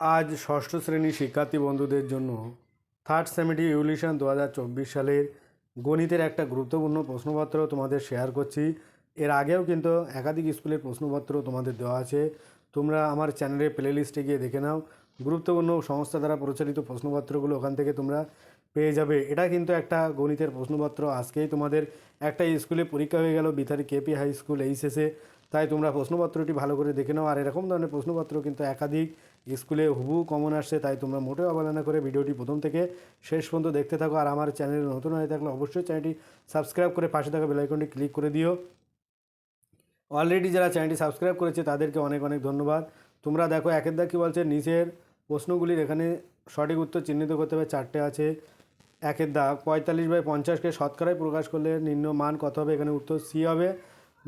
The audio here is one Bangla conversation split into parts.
আজ ষষ্ঠ শ্রেণির শিক্ষার্থী বন্ধুদের জন্য থার্ড সেমিটি ইউলিশন দু হাজার চব্বিশ সালের গণিতের একটা গুরুত্বপূর্ণ প্রশ্নপত্র তোমাদের শেয়ার করছি। এর আগেও কিন্তু একাধিক স্কুলের প্রশ্নপত্র তোমাদের দেওয়া আছে। তোমরা আমার চ্যানেলের প্লে লিস্টে গিয়ে দেখে নাও। গুরুত্বপূর্ণ সংস্থা দ্বারা প্রচারিত প্রশ্নপত্রগুলো ওখান থেকে তোমরা পেয়ে যাবে। এটা কিন্তু একটা গণিতের প্রশ্নপত্র। আজকেই তোমাদের একটা স্কুলে পরীক্ষা হয়ে গেল বিথারি কেপি হাই স্কুল এইচএসে তাই তোমরা প্রশ্নপত্রটি ভালো করে দেখে নাও। আর এরকম ধরনের প্রশ্নপত্র কিন্তু একাধিক স্কুলে হুবু কমন আসছে, তাই তোমরা মোটেও অবহেলনা করে ভিডিওটি প্রথম থেকে শেষ পর্যন্ত দেখতে থাকো। আর আমার চ্যানেলে নতুন হয়ে থাকলে অবশ্যই চ্যানেলটি সাবস্ক্রাইব করে পাশে থাকা বেলাইকনটি ক্লিক করে দিও। অলরেডি যারা চ্যানেলটি সাবস্ক্রাইব করেছে, তাদেরকে অনেক অনেক ধন্যবাদ। তোমরা দেখো, একের দা কী বলছে, নিচের প্রশ্নগুলির এখানে সঠিক উত্তর চিহ্নিত করতে হবে, চারটে আছে। একের দা, পঁয়তাল্লিশ বাই পঞ্চাশকে শতকরায় প্রকাশ করলে নিম্ন মান কত হবে? এখানে উত্তর সি হবে।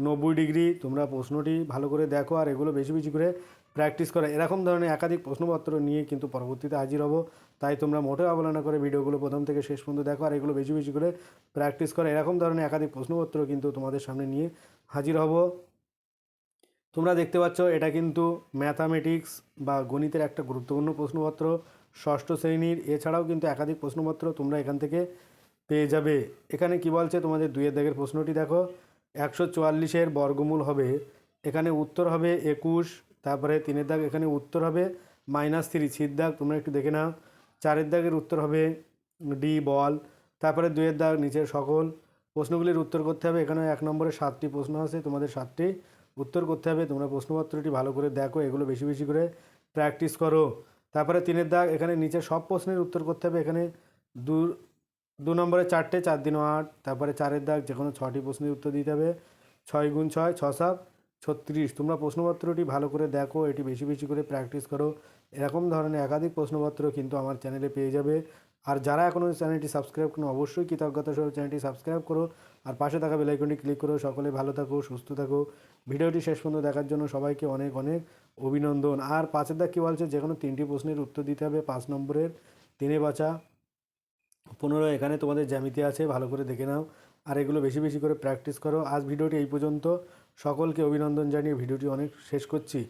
নব্বই ডিগ্রি, তোমরা প্রশ্নটি ভালো করে দেখো আর এগুলো বেশি বেশি করে প্র্যাকটিস করো। এরকম ধরনের একাধিক প্রশ্নপত্র নিয়ে কিন্তু পরবর্তীতে হাজির হব। তাই তোমরা মোটেও অবহেলনা করে ভিডিওগুলো প্রথম থেকে শেষ পর্যন্ত দেখো আর এগুলো বেশি বেশি করে প্র্যাকটিস করো। এরকম ধরনের একাধিক প্রশ্নপত্র কিন্তু তোমাদের সামনে নিয়ে হাজির হব। তোমরা দেখতে পাচ্ছ এটা কিন্তু ম্যাথামেটিক্স বা গণিতের একটা গুরুত্বপূর্ণ প্রশ্নপত্র ষষ্ঠ শ্রেণির। এছাড়াও কিন্তু একাধিক প্রশ্নপত্র তোমরা এখান থেকে পেয়ে যাবে। এখানে কি বলছে? তোমাদের দুইয়ের দাগের প্রশ্নটি দেখো। একশো চুয়াল্লিশের বর্গমূল হবে। এখানে উত্তর হবে একুশ, তারপরে তিনের দাগ এখানে উত্তর হবে মাইনাস থ্রি ছির দাগ, তোমরা একটু দেখে নাও। চারের দাগের উত্তর হবে ডি বল। তারপরে দুয়ের দাগ নিচের সকল। প্রশ্নগুলির উত্তর করতে হবে। এখানে এক নম্বরে সাতটি প্রশ্ন আছে, তোমাদের সাতটি। উত্তর করতে হবে, তোমরা প্রশ্নপত্রটি ভালো করে দেখো, এগুলো বেশি বেশি করে প্র্যাকটিস করো। তারপরে তিনের দাগ, এখানে নিচে সব প্রশ্নের উত্তর করতে হবে। এখানে দু দু নম্বরে চারটে, চার দিন আট, তারপরে চারের দাগ যে কোনো ছটি প্রশ্নের উত্তর দিতে হবে। ছয় গুণ ছয়, ছ সাত, ছত্রিশ। তোমরা প্রশ্নপত্রটি ভালো করে দেখো, এটি বেশি বেশি করে প্র্যাকটিস করো। এরকম ধরনের একাধিক প্রশ্নপত্র কিন্তু আমার চ্যানেলে পেয়ে যাবে। আর যারা এখনও চ্যানেলটি সাবস্ক্রাইব করো অবশ্যই কৃতজ্ঞতা সহ চ্যানেলটি সাবস্ক্রাইব করো। আর পাশে থাকা বেলাইকনটি ক্লিক করো। সকলে ভালো থাকো, সুস্থ থাকো। ভিডিওটি শেষ পর্যন্ত দেখার জন্য সবাইকে অনেক অনেক অভিনন্দন। আর পাঁচের দাগ কী বলছে? যে কোনো তিনটি প্রশ্নের উত্তর দিতে হবে পাঁচ নম্বরের। তিনে বাঁচা। পনেরো, এখানে তোমাদের জ্যামিতি আছে, ভালো করে দেখে নাও। আর এগুলো বেশি বেশি করে প্র্যাকটিস করো। আজ ভিডিওটি এই পর্যন্ত। সকলকে অভিনন্দন জানিয়ে ভিডিওটি অনেক শেষ করছি।